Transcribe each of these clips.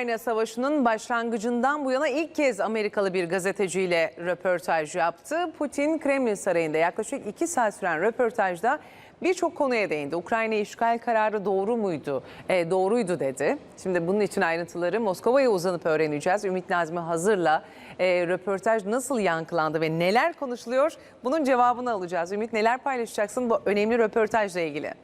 Ukrayna Savaşı'nın başlangıcından bu yana ilk kez Amerikalı bir gazeteciyle röportaj yaptı. Putin Kremlin Sarayı'nda yaklaşık iki saat süren röportajda birçok konuya değindi. Ukrayna işgal kararı doğru muydu? E, doğruydu dedi. Şimdi bunun için ayrıntıları Moskova'ya uzanıp öğreneceğiz. Ümit Nazmi hazırla. E, röportaj nasıl yankılandı ve neler konuşuluyor? Bunun cevabını alacağız. Ümit neler paylaşacaksın bu önemli röportajla ilgili?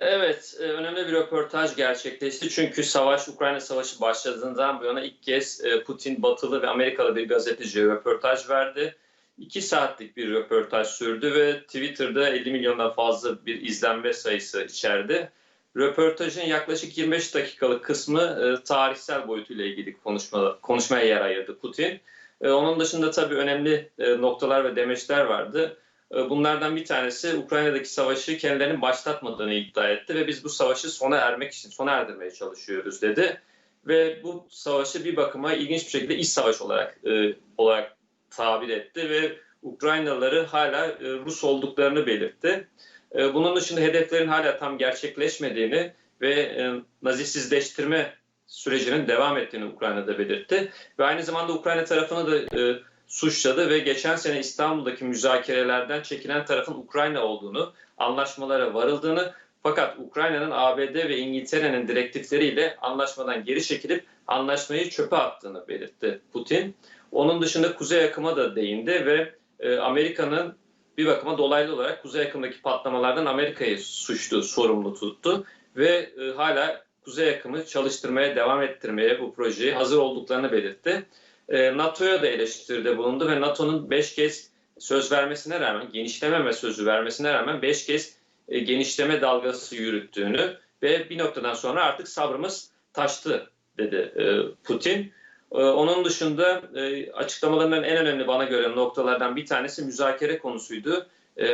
Evet, e, önemli bir röportaj gerçekleşti. Çünkü savaş, Ukrayna Savaşı başladığından bu yana ilk kez e, Putin, Batılı ve Amerikalı bir gazeteciye röportaj verdi. İki saatlik bir röportaj sürdü ve Twitter'da 50 milyondan fazla bir izlenme sayısı içerdi. Röportajın yaklaşık 25 dakikalık kısmı e, tarihsel boyutuyla ilgili konuşma, konuşmaya yer ayırdı Putin. Onun dışında tabii önemli noktalar ve demeçler vardı. E, Bunlardan bir tanesi Ukrayna'daki savaşı kendilerinin başlatmadığını iddia etti ve biz bu savaşı sona ermek için sona erdirmeye çalışıyoruz dedi. Ve bu savaşı bir bakıma ilginç bir şekilde iç savaş olarak e, olarak tabir etti ve Ukraynalıları hala e, Rus olduklarını belirtti. E, bunun dışında hedeflerin hala tam gerçekleşmediğini ve e, nazisizleştirme sürecinin devam ettiğini Ukrayna'da belirtti. Ve aynı zamanda Ukrayna tarafını da e, suçladı ve geçen sene İstanbul'daki müzakerelerden çekilen tarafın Ukrayna olduğunu, anlaşmalara varıldığını fakat Ukrayna'nın ABD ve İngiltere'nin direktifleriyle anlaşmadan geri çekilip anlaşmayı çöpe attığını belirtti Putin. Onun dışında Kuzey Akım'a da değindi ve e, Amerika'nın bir bakıma dolaylı olarak Kuzey Akım'daki patlamalardan Amerika'yı suçlu, sorumlu tuttu ve e, hala Kuzey Akım'ı çalıştırmaya, devam ettirmeye bu projeyi hazır olduklarını belirtti. E, NATO'ya da eleştiride bulundu ve NATO'nun 5 kez söz vermesine rağmen, genişlememe sözü vermesine rağmen 5 kez e, genişleme dalgası yürüttüğünü ve bir noktadan sonra artık sabrımız taştı dedi e, Putin. Onun dışında e, açıklamalarından en önemli bana göre noktalardan bir tanesi müzakere konusuydu.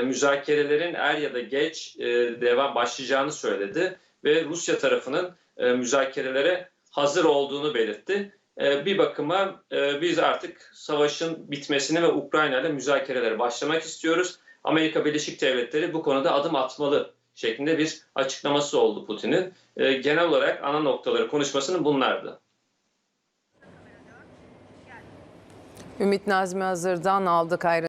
Müzakerelerin er ya da geç devam başlayacağını söyledi ve Rusya tarafının müzakerelere hazır olduğunu belirtti. E, Bir bakıma e, biz artık savaşın bitmesini ve Ukrayna ile müzakerelere başlamak istiyoruz. Amerika Birleşik Devletleri bu konuda adım atmalı şeklinde bir açıklaması oldu Putin'in. E, Genel olarak ana noktaları konuşmasının bunlardı. Ümit Nazmi hazırdan aldık ayrıntıları.